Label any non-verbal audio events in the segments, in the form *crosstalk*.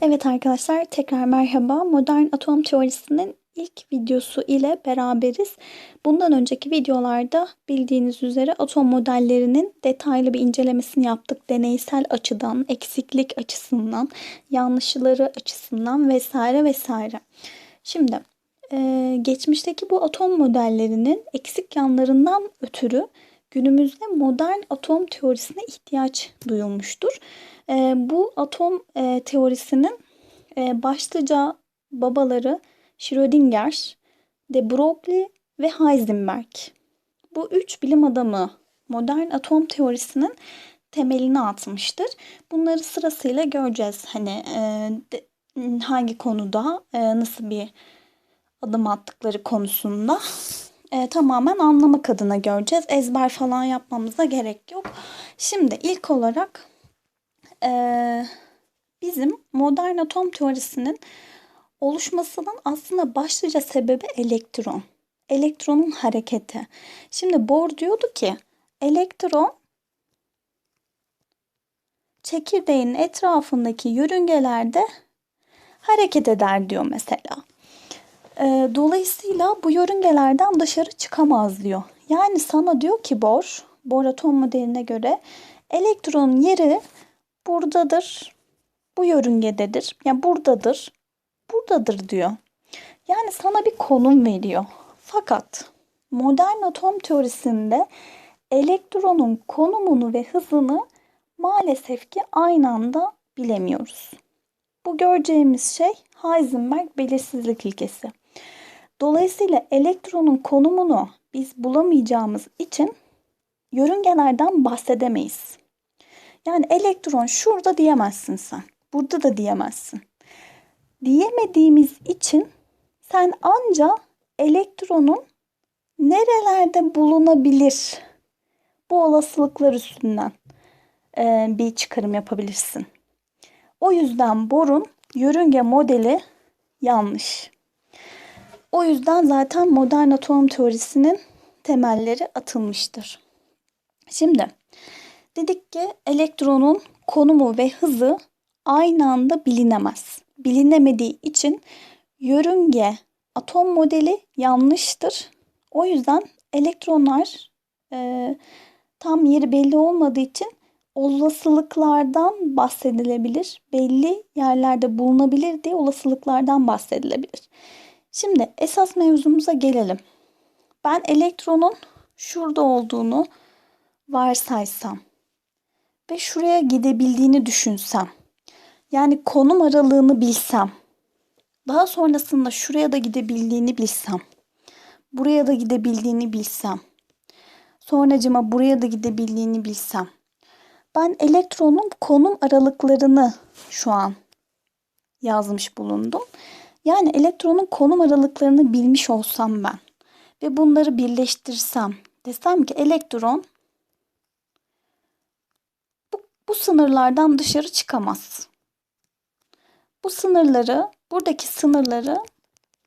Evet arkadaşlar tekrar merhaba. Modern atom teorisinin ilk videosu ile beraberiz. Bundan önceki videolarda bildiğiniz üzere atom modellerinin detaylı bir incelemesini yaptık. Deneysel açıdan, eksiklik açısından, yanlışları açısından vesaire vesaire. Şimdi e, geçmişteki bu atom modellerinin eksik yanlarından ötürü günümüzde modern atom teorisine ihtiyaç duyulmuştur. E, bu atom e, teorisinin e, başlıca babaları Schrödinger, de Broglie ve Heisenberg. Bu üç bilim adamı modern atom teorisinin temelini atmıştır. Bunları sırasıyla göreceğiz. Hani e, de, hangi konuda e, nasıl bir adım attıkları konusunda e, tamamen anlamak adına göreceğiz. Ezber falan yapmamıza gerek yok. Şimdi ilk olarak e, bizim modern atom teorisinin oluşmasının aslında başlıca sebebi elektron. Elektronun hareketi. Şimdi Bohr diyordu ki elektron çekirdeğin etrafındaki yörüngelerde hareket eder diyor mesela. E, dolayısıyla bu yörüngelerden dışarı çıkamaz diyor. Yani sana diyor ki Bohr, Bohr atom modeline göre elektronun yeri buradadır, bu yörüngededir. Yani buradadır, buradadır diyor. Yani sana bir konum veriyor. Fakat modern atom teorisinde elektronun konumunu ve hızını maalesef ki aynı anda bilemiyoruz. Bu göreceğimiz şey Heisenberg belirsizlik ilkesi. Dolayısıyla elektronun konumunu biz bulamayacağımız için yörüngelerden bahsedemeyiz. Yani elektron şurada diyemezsin sen. Burada da diyemezsin. Diyemediğimiz için sen anca elektronun nerelerde bulunabilir bu olasılıklar üstünden e, bir çıkarım yapabilirsin. O yüzden Bohr'un yörünge modeli yanlış. O yüzden zaten modern atom teorisinin temelleri atılmıştır. Şimdi dedik ki elektronun konumu ve hızı aynı anda bilinemez. Bilinemediği için yörünge atom modeli yanlıştır. O yüzden elektronlar e, tam yeri belli olmadığı için olasılıklardan bahsedilebilir. Belli yerlerde bulunabilir diye olasılıklardan bahsedilebilir. Şimdi esas mevzumuza gelelim. Ben elektronun şurada olduğunu varsaysam ve şuraya gidebildiğini düşünsem. Yani konum aralığını bilsem. Daha sonrasında şuraya da gidebildiğini bilsem. Buraya da gidebildiğini bilsem. Sonracıma buraya da gidebildiğini bilsem. Ben elektronun konum aralıklarını şu an yazmış bulundum. Yani elektronun konum aralıklarını bilmiş olsam ben ve bunları birleştirsem desem ki elektron bu, sınırlardan dışarı çıkamaz. Bu sınırları, buradaki sınırları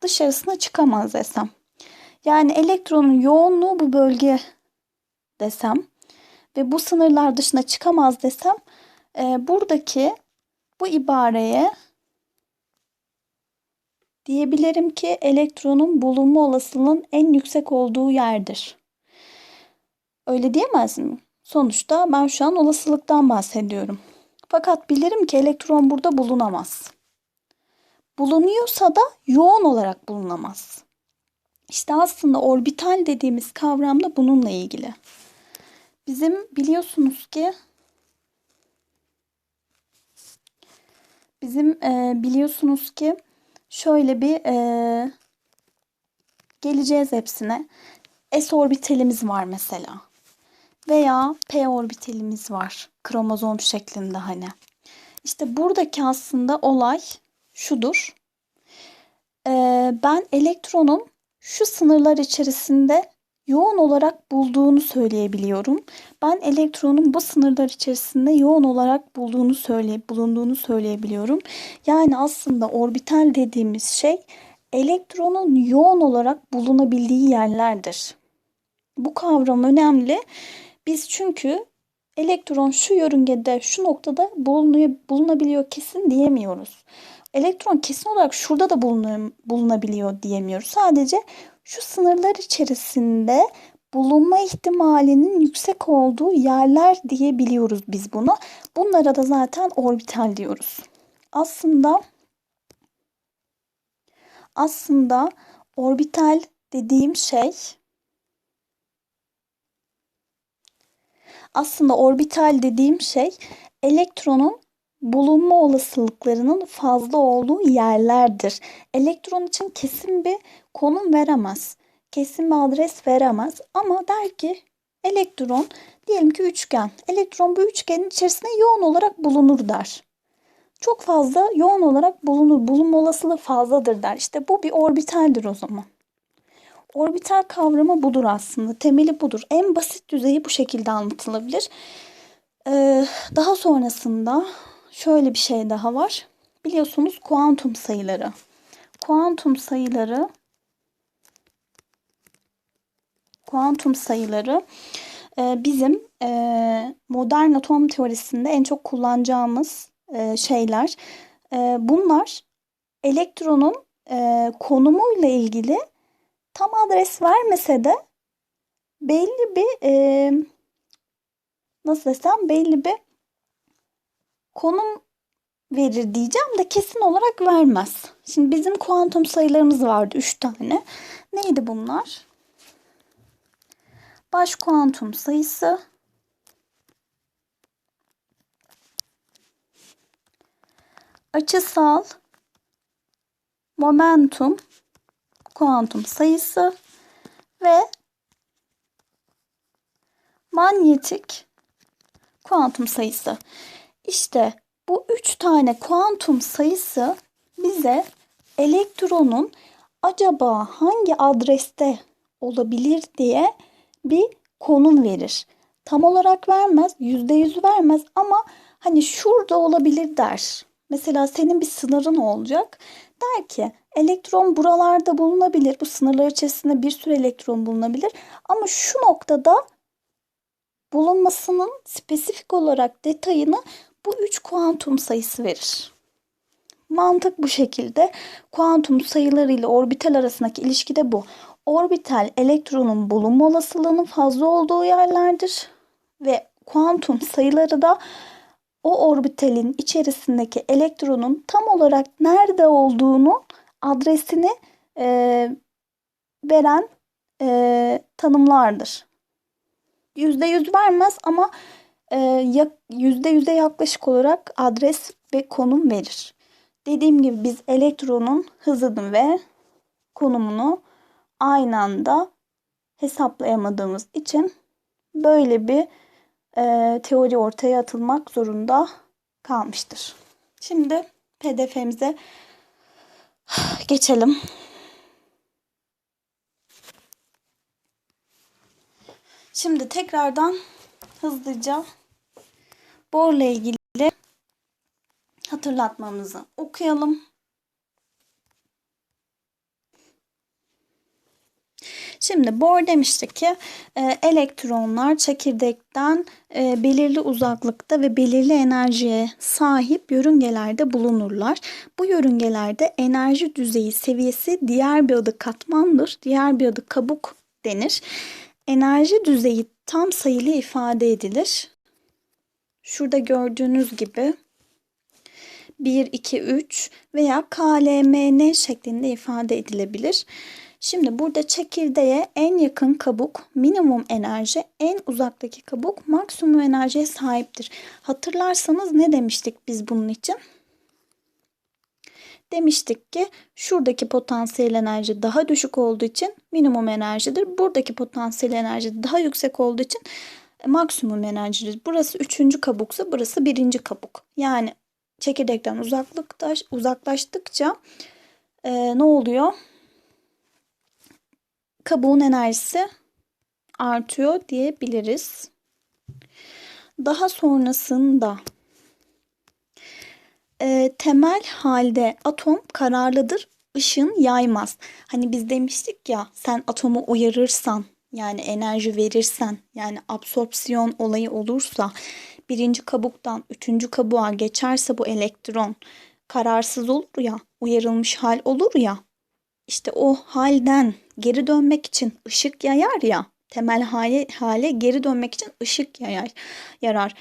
dışarısına çıkamaz desem. Yani elektronun yoğunluğu bu bölge desem ve bu sınırlar dışına çıkamaz desem e, buradaki bu ibareye diyebilirim ki elektronun bulunma olasılığının en yüksek olduğu yerdir. Öyle diyemez mi? Sonuçta ben şu an olasılıktan bahsediyorum. Fakat bilirim ki elektron burada bulunamaz. Bulunuyorsa da yoğun olarak bulunamaz. İşte aslında orbital dediğimiz kavram da bununla ilgili. Bizim biliyorsunuz ki bizim e, biliyorsunuz ki şöyle bir e, geleceğiz hepsine. S orbitalimiz var mesela. Veya P orbitalimiz var. Kromozom şeklinde hani. İşte buradaki aslında olay şudur. E, ben elektronun şu sınırlar içerisinde yoğun olarak bulduğunu söyleyebiliyorum. Ben elektronun bu sınırlar içerisinde yoğun olarak bulduğunu söyle bulunduğunu söyleyebiliyorum. Yani aslında orbital dediğimiz şey elektronun yoğun olarak bulunabildiği yerlerdir. Bu kavram önemli. Biz çünkü elektron şu yörüngede, şu noktada bulunuyor, bulunabiliyor kesin diyemiyoruz. Elektron kesin olarak şurada da bulunuyor, bulunabiliyor diyemiyoruz. Sadece şu sınırlar içerisinde bulunma ihtimalinin yüksek olduğu yerler diyebiliyoruz biz bunu. Bunlara da zaten orbital diyoruz. Aslında aslında orbital dediğim şey aslında orbital dediğim şey elektronun bulunma olasılıklarının fazla olduğu yerlerdir. Elektron için kesin bir konum veremez. Kesin bir adres veremez ama der ki elektron diyelim ki üçgen. Elektron bu üçgenin içerisinde yoğun olarak bulunur der. Çok fazla yoğun olarak bulunur. Bulunma olasılığı fazladır der. İşte bu bir orbitaldir o zaman. Orbital kavramı budur aslında. Temeli budur. En basit düzeyi bu şekilde anlatılabilir. Ee, daha sonrasında şöyle bir şey daha var. Biliyorsunuz kuantum sayıları. Kuantum sayıları kuantum sayıları e, bizim e, modern atom teorisinde en çok kullanacağımız e, şeyler. Bunlar elektronun konumuyla ilgili tam adres vermese de belli bir nasıl desem belli bir konum verir diyeceğim de kesin olarak vermez. Şimdi bizim kuantum sayılarımız vardı 3 tane. Neydi bunlar? Baş kuantum sayısı açısal momentum kuantum sayısı ve manyetik kuantum sayısı. İşte bu üç tane kuantum sayısı bize elektronun acaba hangi adreste olabilir diye bir konum verir. Tam olarak vermez, yüzde yüz vermez ama hani şurada olabilir der. Mesela senin bir sınırın olacak. Der ki elektron buralarda bulunabilir. Bu sınırlar içerisinde bir sürü elektron bulunabilir. Ama şu noktada bulunmasının spesifik olarak detayını bu üç kuantum sayısı verir. Mantık bu şekilde. Kuantum sayıları ile orbital arasındaki ilişki de bu. Orbital elektronun bulunma olasılığının fazla olduğu yerlerdir ve kuantum sayıları da o orbitalin içerisindeki elektronun tam olarak nerede olduğunu adresini e, veren e, tanımlardır. %100 vermez ama e, %100'e yaklaşık olarak adres ve konum verir. Dediğim gibi biz elektronun hızını ve konumunu aynı anda hesaplayamadığımız için böyle bir e, teori ortaya atılmak zorunda kalmıştır. Şimdi pdf'mize *sighs* geçelim. Şimdi tekrardan hızlıca borla ilgili hatırlatmamızı okuyalım. Şimdi Bohr demişti ki e, elektronlar çekirdekten e, belirli uzaklıkta ve belirli enerjiye sahip yörüngelerde bulunurlar. Bu yörüngelerde enerji düzeyi seviyesi diğer bir adı katmandır. Diğer bir adı kabuk denir. Enerji düzeyi tam sayılı ifade edilir. Şurada gördüğünüz gibi 1, 2, 3 veya KLMN şeklinde ifade edilebilir. Şimdi burada çekirdeğe en yakın kabuk minimum enerji, en uzaktaki kabuk maksimum enerjiye sahiptir. Hatırlarsanız ne demiştik biz bunun için? Demiştik ki şuradaki potansiyel enerji daha düşük olduğu için minimum enerjidir. Buradaki potansiyel enerji daha yüksek olduğu için maksimum enerjidir. Burası üçüncü kabuksa burası birinci kabuk. Yani çekirdekten uzaklıkta, uzaklaştıkça e, ne oluyor? Kabuğun enerjisi artıyor diyebiliriz. Daha sonrasında e, temel halde atom kararlıdır, ışın yaymaz. Hani biz demiştik ya sen atomu uyarırsan yani enerji verirsen yani absorpsiyon olayı olursa birinci kabuktan üçüncü kabuğa geçerse bu elektron kararsız olur ya uyarılmış hal olur ya işte o halden geri dönmek için ışık yayar ya temel hale, hale geri dönmek için ışık yayar yarar.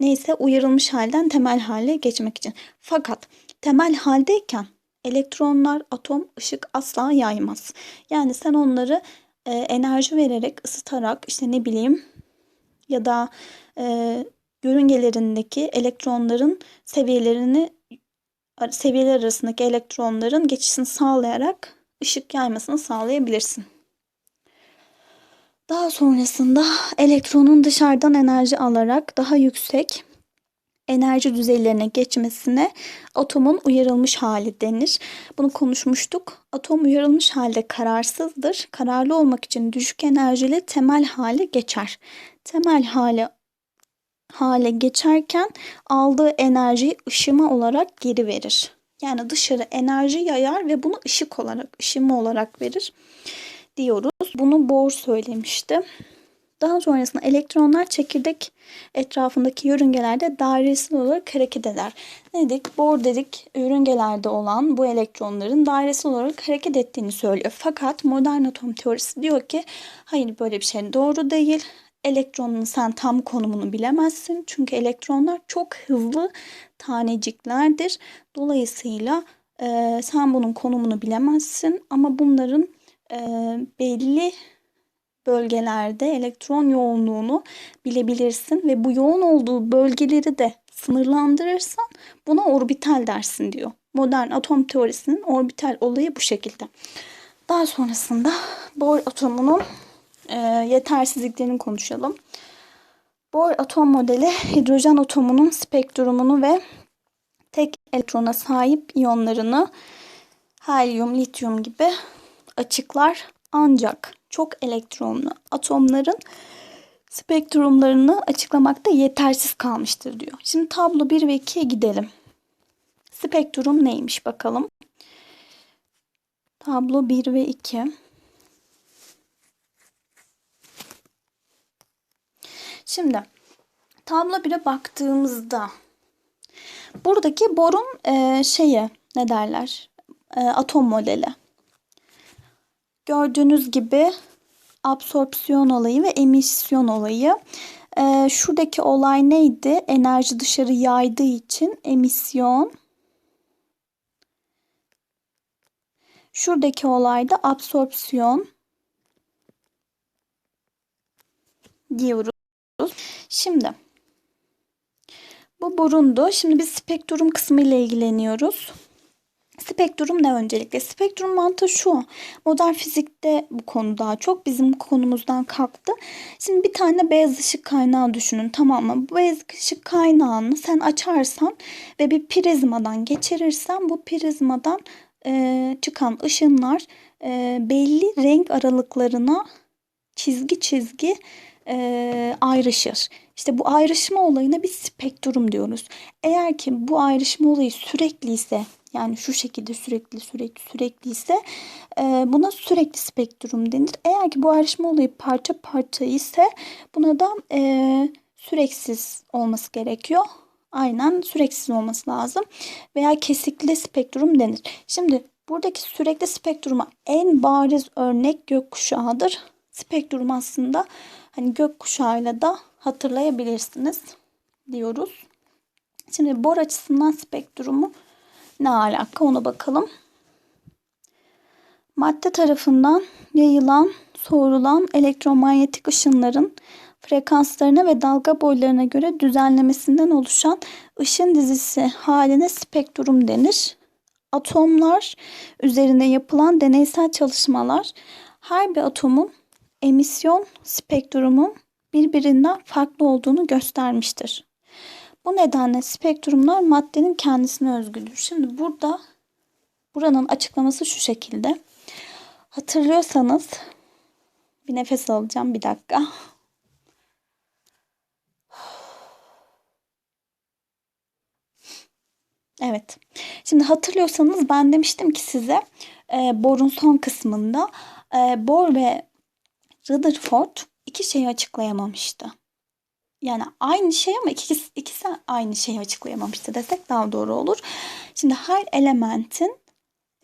Neyse uyarılmış halden temel hale geçmek için. Fakat temel haldeyken elektronlar, atom, ışık asla yaymaz. Yani sen onları e, enerji vererek, ısıtarak işte ne bileyim ya da e, yörüngelerindeki elektronların seviyelerini seviyeler arasındaki elektronların geçişini sağlayarak ışık yaymasını sağlayabilirsin. Daha sonrasında elektronun dışarıdan enerji alarak daha yüksek enerji düzeylerine geçmesine atomun uyarılmış hali denir. Bunu konuşmuştuk. Atom uyarılmış halde kararsızdır. Kararlı olmak için düşük enerjili temel hale geçer. Temel hale hale geçerken aldığı enerjiyi ışıma olarak geri verir. Yani dışarı enerji yayar ve bunu ışık olarak, ışıma olarak verir diyoruz. Bunu Bohr söylemişti. Daha sonrasında elektronlar çekirdek etrafındaki yörüngelerde dairesel olarak hareket eder. Ne dedik? Bohr dedik yörüngelerde olan bu elektronların dairesel olarak hareket ettiğini söylüyor. Fakat modern atom teorisi diyor ki hayır böyle bir şey doğru değil. Elektronun sen tam konumunu bilemezsin. Çünkü elektronlar çok hızlı taneciklerdir. Dolayısıyla e, sen bunun konumunu bilemezsin ama bunların e, belli bölgelerde elektron yoğunluğunu bilebilirsin ve bu yoğun olduğu bölgeleri de sınırlandırırsan buna orbital dersin diyor. Modern atom teorisinin orbital olayı bu şekilde. Daha sonrasında Bohr atomunun e, yetersizliklerini konuşalım. Bohr atom modeli hidrojen atomunun spektrumunu ve tek elektrona sahip iyonlarını helyum, lityum gibi açıklar ancak çok elektronlu atomların spektrumlarını açıklamakta yetersiz kalmıştır diyor. Şimdi tablo 1 ve 2'ye gidelim. Spektrum neymiş bakalım. Tablo 1 ve 2. Şimdi tablo 1'e baktığımızda buradaki borun e, şeyi ne derler? E, atom modeli. Gördüğünüz gibi absorpsiyon olayı ve emisyon olayı. Ee, şuradaki olay neydi? Enerji dışarı yaydığı için emisyon. Şuradaki olay da absorpsiyon diyoruz. Şimdi bu burundu. Şimdi biz spektrum kısmı ile ilgileniyoruz. Spektrum ne öncelikle? Spektrum mantığı şu. Modern fizikte bu konu daha çok bizim konumuzdan kalktı. Şimdi bir tane beyaz ışık kaynağı düşünün tamam mı? Bu beyaz ışık kaynağını sen açarsan ve bir prizmadan geçirirsen bu prizmadan e, çıkan ışınlar e, belli renk aralıklarına çizgi çizgi e, ayrışır. İşte bu ayrışma olayına bir spektrum diyoruz. Eğer ki bu ayrışma olayı sürekli ise yani şu şekilde sürekli sürekli sürekli ise e, buna sürekli spektrum denir. Eğer ki bu ayrışma olayı parça parça ise buna da e, süreksiz olması gerekiyor. Aynen süreksiz olması lazım. Veya kesikli spektrum denir. Şimdi buradaki sürekli spektruma en bariz örnek gökkuşağıdır. Spektrum aslında hani gökkuşağıyla da hatırlayabilirsiniz diyoruz. Şimdi bor açısından spektrumu ne alaka ona bakalım. Madde tarafından yayılan, soğurulan elektromanyetik ışınların frekanslarına ve dalga boylarına göre düzenlemesinden oluşan ışın dizisi haline spektrum denir. Atomlar üzerine yapılan deneysel çalışmalar her bir atomun emisyon spektrumun birbirinden farklı olduğunu göstermiştir. Bu nedenle spektrumlar maddenin kendisine özgüdür. Şimdi burada buranın açıklaması şu şekilde. Hatırlıyorsanız bir nefes alacağım bir dakika. Evet. Şimdi hatırlıyorsanız ben demiştim ki size e, borun son kısmında e, bor ve Rutherford iki şeyi açıklayamamıştı. Yani aynı şey ama ikisi, ikisi aynı şeyi açıklayamamıştı desek daha doğru olur. Şimdi her elementin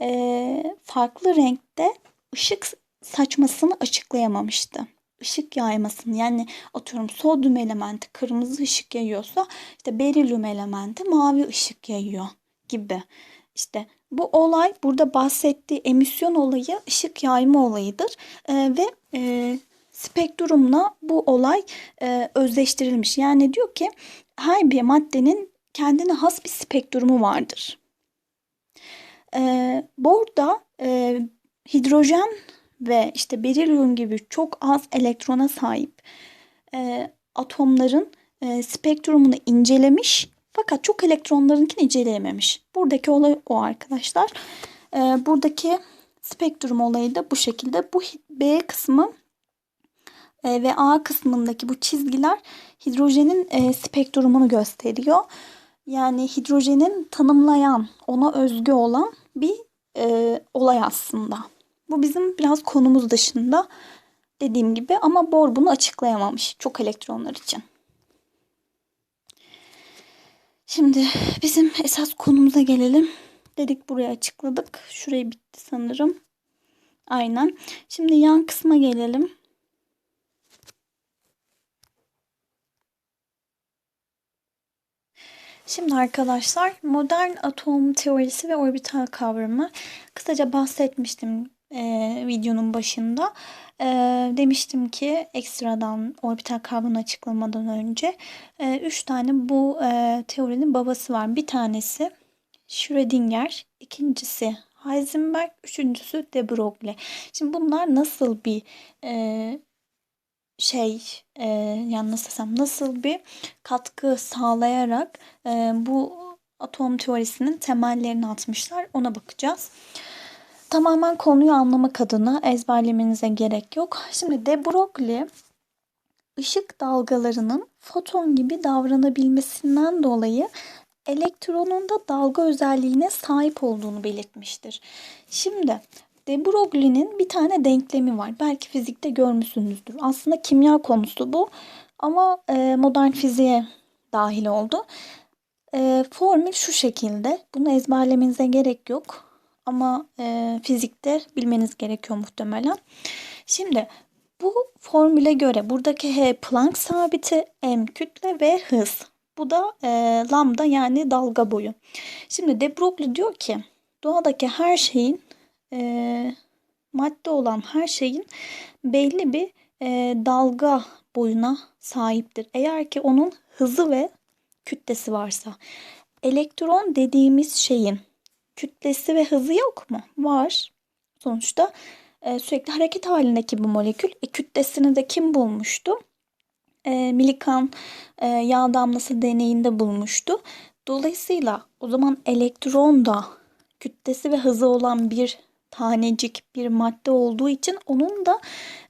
e, farklı renkte ışık saçmasını açıklayamamıştı. Işık yaymasını yani atıyorum sodyum elementi kırmızı ışık yayıyorsa işte berilyum elementi mavi ışık yayıyor gibi. İşte bu olay burada bahsettiği emisyon olayı ışık yayma olayıdır e, ve e, spektrumla bu olay e, özleştirilmiş. Yani diyor ki her bir maddenin kendine has bir spektrumu vardır. E, burada e, hidrojen ve işte berilyum gibi çok az elektrona sahip e, atomların e, spektrumunu incelemiş fakat çok elektronlarınkini inceleyememiş. Buradaki olay o arkadaşlar. E, buradaki spektrum olayı da bu şekilde. Bu B kısmı e, ve A kısmındaki bu çizgiler hidrojenin e, spektrumunu gösteriyor. Yani hidrojenin tanımlayan, ona özgü olan bir e, olay aslında. Bu bizim biraz konumuz dışında dediğim gibi ama Bohr bunu açıklayamamış çok elektronlar için. Şimdi bizim esas konumuza gelelim. Dedik buraya açıkladık. Şurayı bitti sanırım. Aynen. Şimdi yan kısma gelelim. Şimdi arkadaşlar modern atom teorisi ve orbital kavramı kısaca bahsetmiştim e, videonun başında. E, demiştim ki ekstradan orbital kavramını açıklamadan önce e, üç tane bu e, teorinin babası var. Bir tanesi Schrödinger, ikincisi Heisenberg, üçüncüsü de Broglie. Şimdi bunlar nasıl bir e, şey e, yani nasıl desem nasıl bir katkı sağlayarak e, bu atom teorisinin temellerini atmışlar ona bakacağız. Tamamen konuyu anlamak adına ezberlemenize gerek yok. Şimdi de Broglie ışık dalgalarının foton gibi davranabilmesinden dolayı elektronun da dalga özelliğine sahip olduğunu belirtmiştir. Şimdi de Broglie'nin bir tane denklemi var. Belki fizikte görmüşsünüzdür. Aslında kimya konusu bu ama e, modern fiziğe dahil oldu. E, formül şu şekilde. Bunu ezberlemenize gerek yok. Ama e, fizikte bilmeniz gerekiyor muhtemelen. Şimdi bu formüle göre buradaki H Planck sabiti, M kütle ve hız. Bu da e, lambda yani dalga boyu. Şimdi de Broglie diyor ki doğadaki her şeyin e, madde olan her şeyin belli bir e, dalga boyuna sahiptir. Eğer ki onun hızı ve kütlesi varsa. Elektron dediğimiz şeyin kütlesi ve hızı yok mu? Var. Sonuçta e, sürekli hareket halindeki bu molekül. E, kütlesini de kim bulmuştu? E, Millikan e, yağ damlası deneyinde bulmuştu. Dolayısıyla o zaman elektron da kütlesi ve hızı olan bir tanecik bir madde olduğu için onun da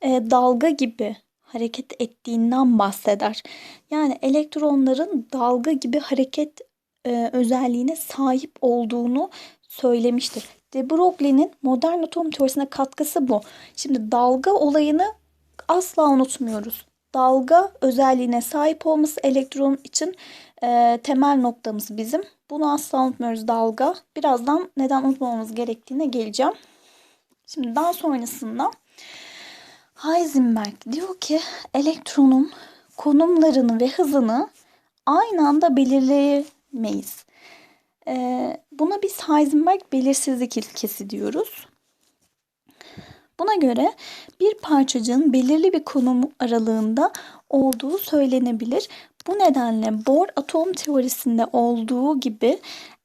e, dalga gibi hareket ettiğinden bahseder. Yani elektronların dalga gibi hareket e, özelliğine sahip olduğunu söylemiştir. De Broglie'nin modern atom teorisine katkısı bu. Şimdi dalga olayını asla unutmuyoruz. Dalga özelliğine sahip olması elektron için e, temel noktamız bizim. Bunu asla unutmuyoruz dalga. Birazdan neden unutmamamız gerektiğine geleceğim. Şimdi daha sonrasında Heisenberg diyor ki elektronun konumlarını ve hızını aynı anda belirleyemeyiz. Ee, buna biz Heisenberg belirsizlik ilkesi diyoruz. Buna göre bir parçacığın belirli bir konum aralığında olduğu söylenebilir. Bu nedenle Bohr atom teorisinde olduğu gibi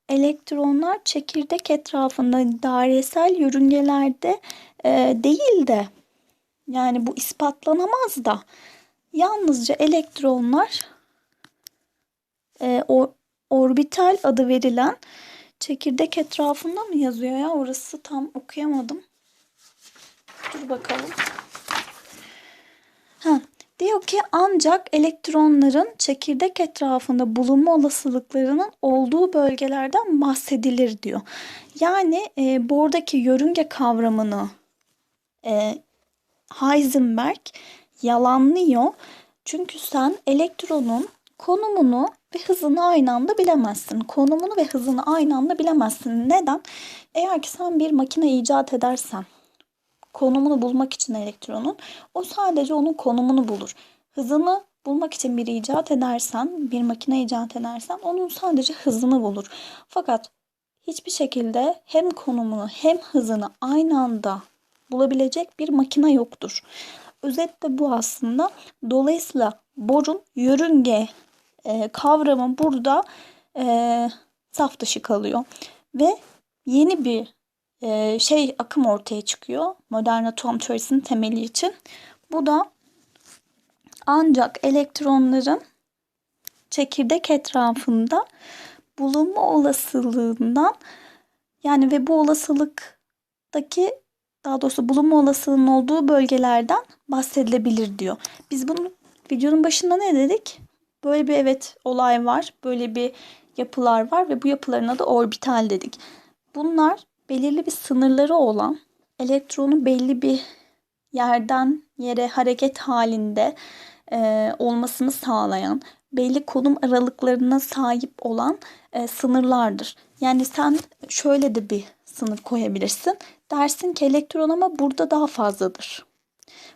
elektronlar çekirdek etrafında dairesel yörüngelerde e, değil de yani bu ispatlanamaz da yalnızca elektronlar e, o, orbital adı verilen çekirdek etrafında mı yazıyor ya orası tam okuyamadım. Dur bakalım. Ha, Diyor ki ancak elektronların çekirdek etrafında bulunma olasılıklarının olduğu bölgelerden bahsedilir diyor. Yani e, buradaki yörünge kavramını e, Heisenberg yalanlıyor. Çünkü sen elektronun konumunu ve hızını aynı anda bilemezsin. Konumunu ve hızını aynı anda bilemezsin. Neden? Eğer ki sen bir makine icat edersen konumunu bulmak için elektronun o sadece onun konumunu bulur. Hızını bulmak için bir icat edersen, bir makine icat edersen onun sadece hızını bulur. Fakat hiçbir şekilde hem konumunu hem hızını aynı anda bulabilecek bir makine yoktur. Özetle bu aslında. Dolayısıyla Bohr'un yörünge e, kavramı burada e, saf dışı kalıyor. Ve yeni bir e, şey akım ortaya çıkıyor modern atom teorisinin temeli için. Bu da ancak elektronların çekirdek etrafında bulunma olasılığından yani ve bu olasılıktaki daha doğrusu bulunma olasılığının olduğu bölgelerden bahsedilebilir diyor. Biz bunu videonun başında ne dedik? Böyle bir evet olay var. Böyle bir yapılar var ve bu yapıların adı orbital dedik. Bunlar belirli bir sınırları olan elektronu belli bir yerden yere hareket halinde e, olmasını sağlayan belli konum aralıklarına sahip olan e, sınırlardır. Yani sen şöyle de bir sınır koyabilirsin. Dersin ki elektron ama burada daha fazladır.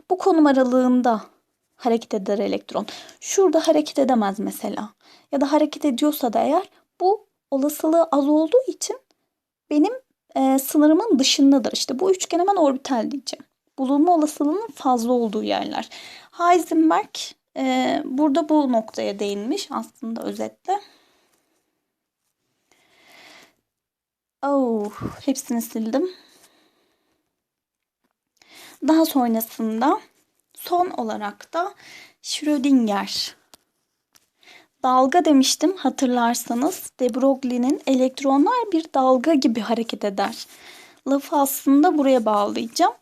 Bu konum aralığında hareket eder elektron. Şurada hareket edemez mesela. Ya da hareket ediyorsa da eğer bu olasılığı az olduğu için benim e, sınırımın dışındadır. İşte bu üçgen hemen orbital diyeceğim. Bulunma olasılığının fazla olduğu yerler. Heisenberg e, burada bu noktaya değinmiş aslında özetle. Oh, hepsini sildim. Daha sonrasında son olarak da Schrödinger dalga demiştim hatırlarsanız. De Broglie'nin elektronlar bir dalga gibi hareket eder. Lafı aslında buraya bağlayacağım.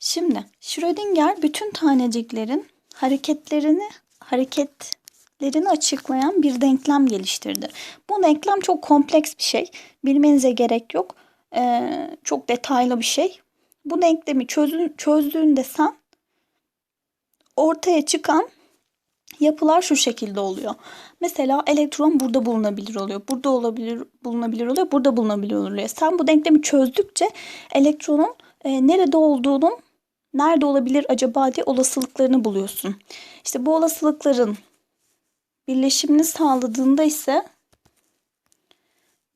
Şimdi Schrödinger bütün taneciklerin hareketlerini hareketlerini açıklayan bir denklem geliştirdi. Bu denklem çok kompleks bir şey. Bilmenize gerek yok. Ee, çok detaylı bir şey. Bu denklemi çözün, çözdüğünde sen ortaya çıkan yapılar şu şekilde oluyor. Mesela elektron burada bulunabilir oluyor. Burada olabilir, bulunabilir oluyor. Burada bulunabilir oluyor. Sen bu denklemi çözdükçe elektronun e, nerede olduğunun nerede olabilir acaba diye olasılıklarını buluyorsun. İşte bu olasılıkların birleşimini sağladığında ise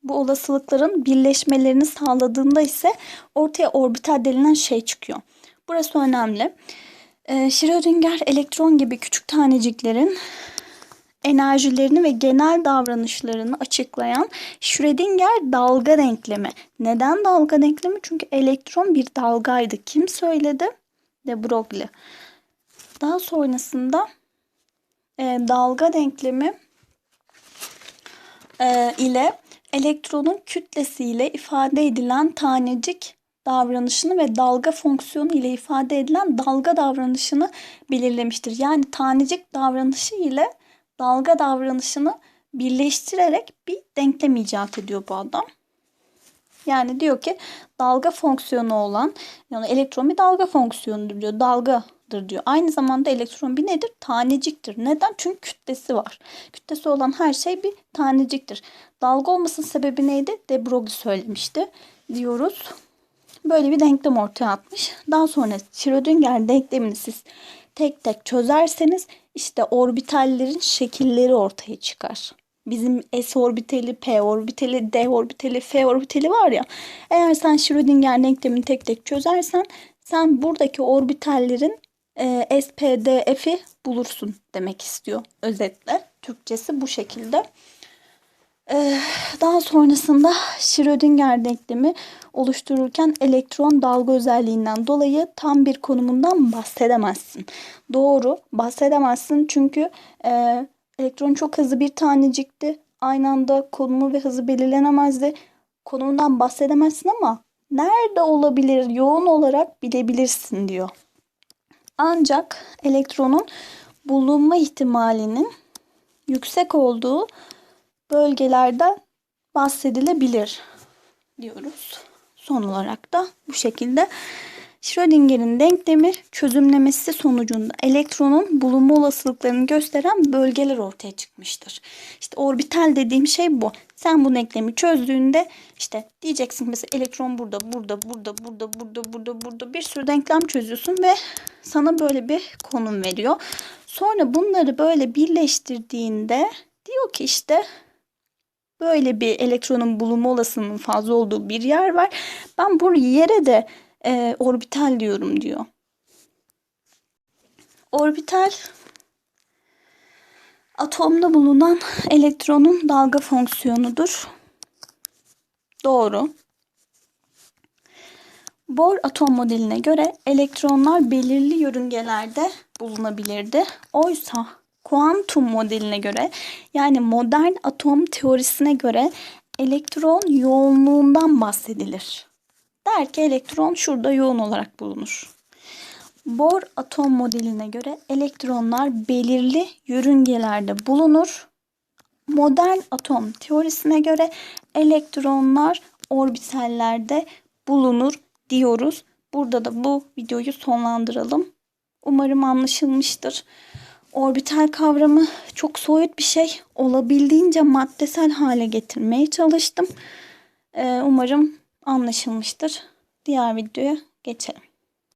bu olasılıkların birleşmelerini sağladığında ise ortaya orbital denilen şey çıkıyor. Burası önemli. Ee, Schrödinger elektron gibi küçük taneciklerin enerjilerini ve genel davranışlarını açıklayan Schrödinger dalga denklemi. Neden dalga denklemi? Çünkü elektron bir dalgaydı. Kim söyledi? De Broglie. Daha sonrasında e, dalga denklemi e, ile elektronun kütlesiyle ifade edilen tanecik davranışını ve dalga fonksiyonu ile ifade edilen dalga davranışını belirlemiştir. Yani tanecik davranışı ile dalga davranışını birleştirerek bir denklem icat ediyor bu adam. Yani diyor ki dalga fonksiyonu olan yani elektron bir dalga fonksiyonudur diyor. Dalgadır diyor. Aynı zamanda elektron bir nedir? Taneciktir. Neden? Çünkü kütlesi var. Kütlesi olan her şey bir taneciktir. Dalga olmasının sebebi neydi? De Broglie söylemişti diyoruz. Böyle bir denklem ortaya atmış. Daha sonra Schrödinger denklemini siz tek tek çözerseniz işte orbitallerin şekilleri ortaya çıkar. Bizim S orbitali, P orbitali, D orbitali, F orbitali var ya. Eğer sen Schrödinger denklemini tek tek çözersen sen buradaki orbitallerin e, S, P, D, F'i bulursun demek istiyor özetle. Türkçesi bu şekilde. Ee, daha sonrasında Schrödinger denklemi oluştururken elektron dalga özelliğinden dolayı tam bir konumundan bahsedemezsin. Doğru bahsedemezsin çünkü e, elektron çok hızlı bir tanecikti. Aynı anda konumu ve hızı belirlenemezdi. Konumundan bahsedemezsin ama nerede olabilir yoğun olarak bilebilirsin diyor. Ancak elektronun bulunma ihtimalinin yüksek olduğu bölgelerden bahsedilebilir diyoruz. Son olarak da bu şekilde Schrödinger'in denklemi çözümlemesi sonucunda elektronun bulunma olasılıklarını gösteren bölgeler ortaya çıkmıştır. İşte orbital dediğim şey bu. Sen bu denklemi çözdüğünde işte diyeceksin mesela elektron burada, burada, burada, burada, burada, burada, burada bir sürü denklem çözüyorsun ve sana böyle bir konum veriyor. Sonra bunları böyle birleştirdiğinde diyor ki işte böyle bir elektronun bulunma olasılığının fazla olduğu bir yer var. Ben bu yere de e, orbital diyorum diyor. Orbital atomda bulunan elektronun dalga fonksiyonudur. Doğru. Bohr atom modeline göre elektronlar belirli yörüngelerde bulunabilirdi. Oysa kuantum modeline göre yani modern atom teorisine göre elektron yoğunluğundan bahsedilir. Der ki elektron şurada yoğun olarak bulunur. Bohr atom modeline göre elektronlar belirli yörüngelerde bulunur. Modern atom teorisine göre elektronlar orbitallerde bulunur diyoruz. Burada da bu videoyu sonlandıralım. Umarım anlaşılmıştır. Orbital kavramı çok soyut bir şey. Olabildiğince maddesel hale getirmeye çalıştım. Ee, umarım anlaşılmıştır. Diğer videoya geçelim.